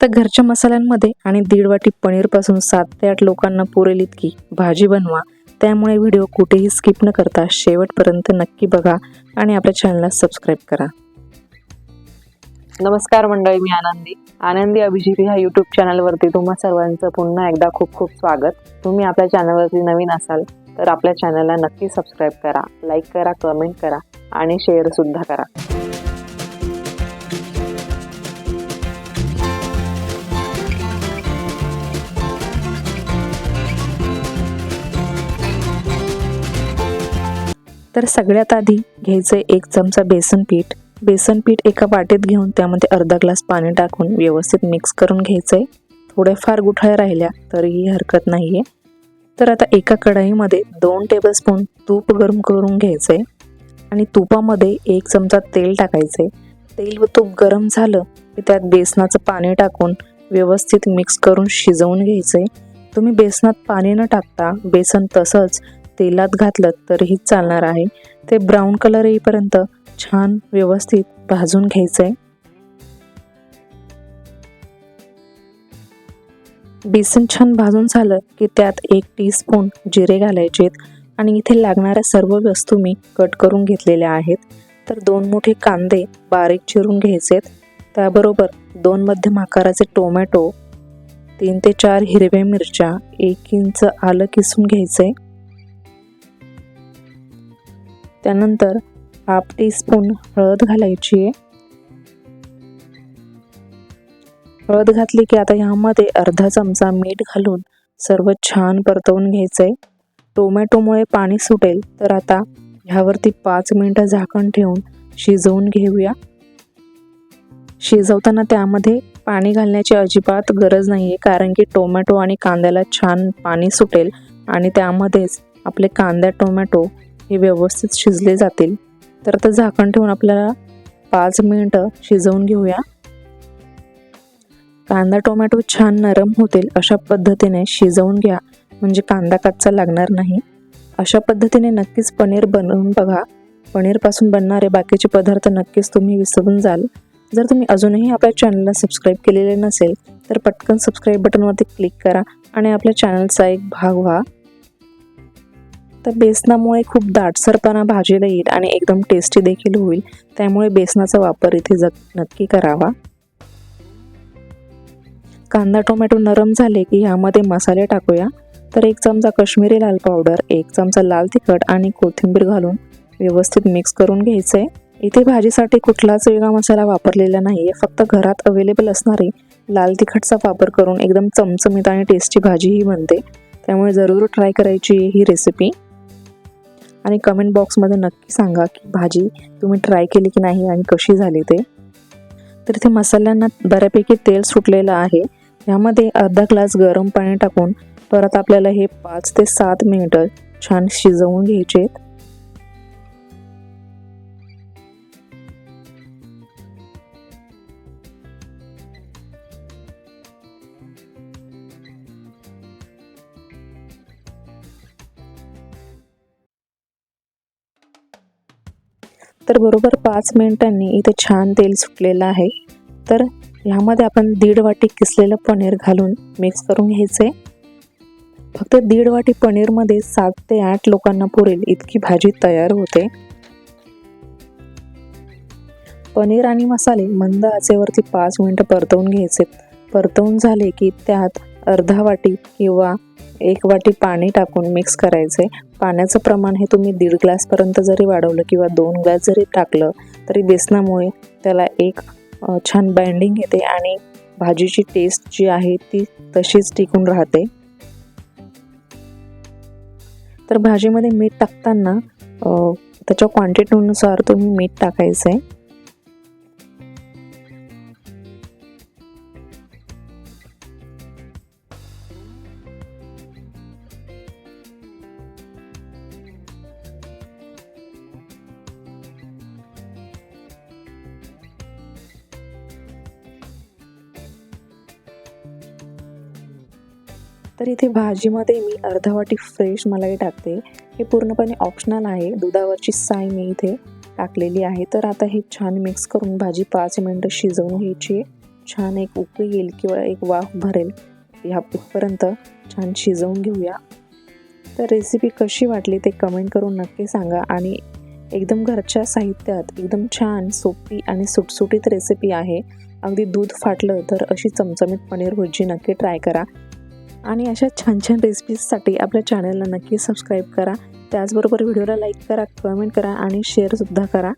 तर घरच्या मसाल्यांमध्ये आणि दीड वाटी पनीरपासून सात ते आठ लोकांना पुरेल इतकी भाजी बनवा. त्यामुळे व्हिडिओ कुठेही स्किप न करता शेवटपर्यंत नक्की बघा आणि आपल्या चॅनलला सबस्क्राईब करा. नमस्कार मंडळी मी आनंदी. आनंदी अभिजित ह्या यूट्यूब चॅनलवरती तुम्हा सर्वांचं पुन्हा एकदा खूप खूप स्वागत. तुम्ही आपल्या चॅनलवरती नवीन असाल तर आपल्या चॅनलला नक्की सबस्क्राईब करा लाईक करा कमेंट करा आणि शेअर सुद्धा करा. तर सगळ्यात आधी घ्यायचं एक चमचा बेसन पीठ. बेसन पीठ एका वाटीत घेऊन त्यामध्ये अर्धा ग्लास पाणी टाकून व्यवस्थित मिक्स करून घ्यायचंय. थोड्याफार गुठळ्या राहिल्या तरीही हरकत नाहीये. तर आता एका कढाईमध्ये दोन टेबलस्पून तूप गरम करून घ्यायचंय. आणि तुपामध्ये एक चमचा तेल टाकायचंय. तेल व तूप गरम झालं की त्यात बेसनाचं पाणी टाकून व्यवस्थित मिक्स करून शिजवून घ्यायचंय. तुम्ही बेसनात पाणी न टाकता बेसन तसंच तेलात घातलं तरीही चालणार आहे. ते ब्राऊन कलर येईपर्यंत छान व्यवस्थित भाजून घ्यायचं आहे बेसन छान भाजून झालं की त्यात एक टीस्पून जिरे घालायचेत आणि इथे लागणाऱ्या सर्व वस्तू मी कट करून घेतलेल्या आहेत. तर दोन मोठे कांदे बारीक चिरून घ्यायचे त्याबरोबर दोन मध्यम आकाराचे टोमॅटो तीन ते चार हिरव्या मिरच्या एक इंच आलं किसून घ्यायचंय. त्यानंतर हाफ टीस्पून हळद घालायची आहे. हळद घातली की आता ह्यामध्ये अर्धा चमचा मीठ घालून सर्व छान परतवून घ्यायचंय. टोमॅटोमुळे पाणी सुटेल तर आता ह्यावरती पाच मिनिटं झाकण ठेवून शिजवून घेऊया. शिजवताना त्यामध्ये पाणी घालण्याची अजिबात गरज नाही आहे कारण की टोमॅटो आणि कांद्याला छान पाणी सुटेल आणि त्यामध्येच आपले कांदा टोमॅटो हे व्यवस्थित शिजले जातील. तर आता झाकण ठेवून आपल्याला पाच मिनटं शिजवून घेऊया. कांदा टोमॅटो छान नरम होतील अशा पद्धतीने शिजवून घ्या. म्हणजे कांदा कच्चा लागणार नाही. अशा पद्धतीने नक्कीच पनीर बनवून बघा. पनीरपासून बनणारे बाकीचे पदार्थ नक्कीच तुम्ही विसरून जाल. जर तुम्ही अजूनही आपल्या चॅनलला सबस्क्राईब केलेले नसेल तर पटकन सबस्क्राईब बटनवरती क्लिक करा आणि आपल्या चॅनलचा एक भाग व्हा. तर बेसनामुळे खूप दाटसरपणा भाजीला येईल आणि एकदम टेस्टी देखील होईल. त्यामुळे बेसनाचा वापर इथे जग नक्की करावा. कांदा टोमॅटो नरम झाले की ह्यामध्ये मसाले टाकूया. तर एक चमचा कश्मीरी लाल पावडर एक चमचा लाल तिखट आणि कोथिंबीर घालून व्यवस्थित मिक्स करून घ्यायचं आहे इथे भाजीसाठी कुठलाच वेगळा मसाला वापरलेला नाही आहे फक्त घरात अवेलेबल असणारी लाल तिखटचा वापर करून एकदम चमचमीत आणि टेस्टी भाजी ही बनते. त्यामुळे जरूर ट्राय करायची ही रेसिपी आणि कमेंट बॉक्समध्ये नक्की सांगा की भाजी तुम्ही ट्राय केली की नाही आणि कशी झाली ते. तर इथे मसाल्यांना बऱ्यापैकी तेल सुटलेलं आहे. ह्यामध्ये अर्धा ग्लास गरम पाणी टाकून परत आपल्याला हे पाच ते सात मिनिटं छान शिजवून घ्यायचे. तर बरोबर पाच मिनिटांनी इथे छान तेल सुटलेलं आहे. तर ह्यामध्ये आपण दीड वाटी किसलेलं पनीर घालून मिक्स करून घ्यायचे. फक्त दीड वाटी पनीरमध्ये सात ते आठ लोकांना पुरेल इतकी भाजी तयार होते. पनीर आणि मसाले मंद आचेवरती पाच मिनिटं परतवून घ्यायचे. परतवून झाले की त्यात अर्धा वाटी किंवा एक वाटी पाणी टाकून मिक्स करायचे. पाण्याचं प्रमाण हे तुम्ही दीड ग्लासपर्यंत जरी वाढवलं किंवा दोन ग्लास जरी टाकलं तरी बेसनामुळे त्याला एक छान बाइंडिंग येते आणि भाजीची टेस्ट जी आहे ती तशीच टिकून राहते. तर भाजीमध्ये मीठ टाकताना त्याच्या क्वांटिटीनुसार तुम्ही मीठ टाकायचं. आहे तर इथे भाजीमध्ये मी अर्धा वाटी फ्रेश मलाई टाकते. हे पूर्णपणे ऑप्शनल आहे. दुधावरची साय मी इथे टाकलेली आहे. तर आता हे छान मिक्स करून भाजी पाच मिनटं शिजवून घ्यायची छान एक उकळी येईल किंवा एक वाफ भरेल. ह्यापर्यंत छान शिजवून घेऊया. तर रेसिपी कशी वाटली ते कमेंट करून नक्की सांगा. आणि एकदम घरच्या साहित्यात एकदम छान सोपी आणि सुटसुटीत रेसिपी आहे. अगदी दूध फाटलं तर अशी चमचमीत पनीर भुर्जी नक्की ट्राय करा. आणि अशा छान छान रेसिपीजसाठी आपल्या चॅनलला नक्की सबस्क्राईब करा. त्याचबरोबर व्हिडिओला लाईक करा कमेंट करा आणि शेअरसुद्धा करा.